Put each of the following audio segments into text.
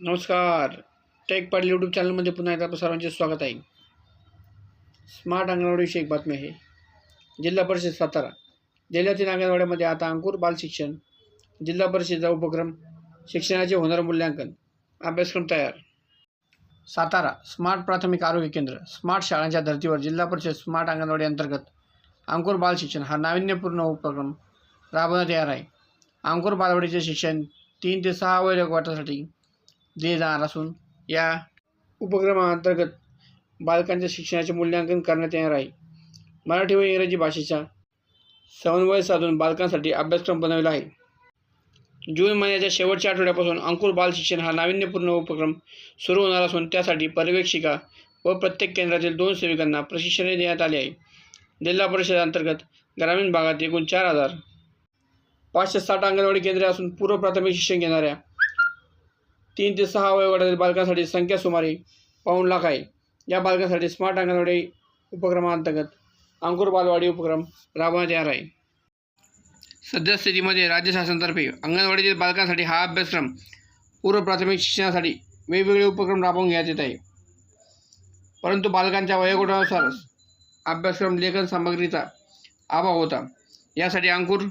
नमस्कार. Take Patil YouTube चॅनलमध्ये पुन्हा एकदा सर्वांचे स्वागत आहे. स्मार्ट अंगणवाडीविषयी एक बातमी आहे. जिल्हा परिषद सातारा. जिल्ह्यातील अंगणवाड्यामध्ये आता अंकुर बाल शिक्षण जिल्हा परिषदचा उपक्रम शिक्षणाचे होणार मूल्यांकन अभ्यासक्रम तयार. सातारा स्मार्ट प्राथमिक आरोग्य केंद्र स्मार्ट शाळांच्या धर्तीवर जिल्हा परिषद स्मार्ट अंगणवाडी अंतर्गत अंकुर बाल शिक्षण हा नाविन्यपूर्ण उपक्रम राबवण्यात येणार आहे. अंकुर बालवाडीचे शिक्षण तीन ते सहा वय गटासाठी दिले जाणार असून या उपक्रमाअंतर्गत बालकांच्या शिक्षणाचे मूल्यांकन करण्यात येणार आहे. मराठी व इंग्रजी भाषेचा समन्वय साधून बालकांसाठी अभ्यासक्रम बनवला आहे. जून महिन्याच्या शेवटच्या आठवड्यापासून अंकुर बाल शिक्षण हा नाविन्यपूर्ण उपक्रम सुरू होणार असून त्यासाठी पर्यवेक्षिका व प्रत्येक केंद्रातील दोन सेविकांना प्रशिक्षण देण्यात आले आहे. जिल्हा परिषद अंतर्गत ग्रामीण भागात एकूण चार हजार पाचशे साठ अंगणवाडी केंद्रे असून पूर्व प्राथमिक शिक्षण घेणाऱ्या तीन ते सहा वयोगटातील बालकांसाठी संख्या सुमारे पाऊण लाख आहे. या बालकांसाठी स्मार्ट अंगणवाडी उपक्रमांतर्गत अंकुर बालवाडी उपक्रम राबवण्यात येणार आहे. सद्यस्थितीमध्ये राज्य शासनातर्फे अंगणवाडीतील बालकांसाठी हा अभ्यासक्रम पूर्व प्राथमिक शिक्षणासाठी वेगवेगळे उपक्रम राबवून घेण्यात येत आहे. परंतु बालकांच्या वयोगटानुसार अभ्यासक्रम लेखन सामग्रीचा अभाव होता. यासाठी अंकुर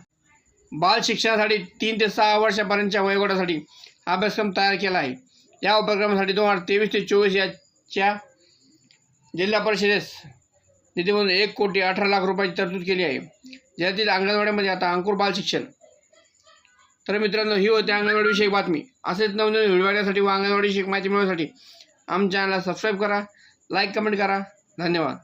बाल शिक्षणासाठी तीन ते सहा वर्षापर्यंतच्या वयोगटासाठी अभ्यासक्रम तयार केला आहे. या उपक्रमासाठी दोन हजार तेवीस ते चोवीस याच्या जिल्हा परिषदेस निधीमधून एक कोटी अठरा लाख रुपयाची तरतूद केली आहे. ज्यातील अंगणवाड्यामध्ये आता अंकुर बाल शिक्षण. तर मित्रांनो ही होती अंगणवाडीविषयी बातमी. असेच नवनवीन व्हिडिओ व अंगणवाडीविषयी माहिती मिळवण्यासाठी आमच्या चॅनलला सबस्क्राईब करा लाईक कमेंट करा. धन्यवाद.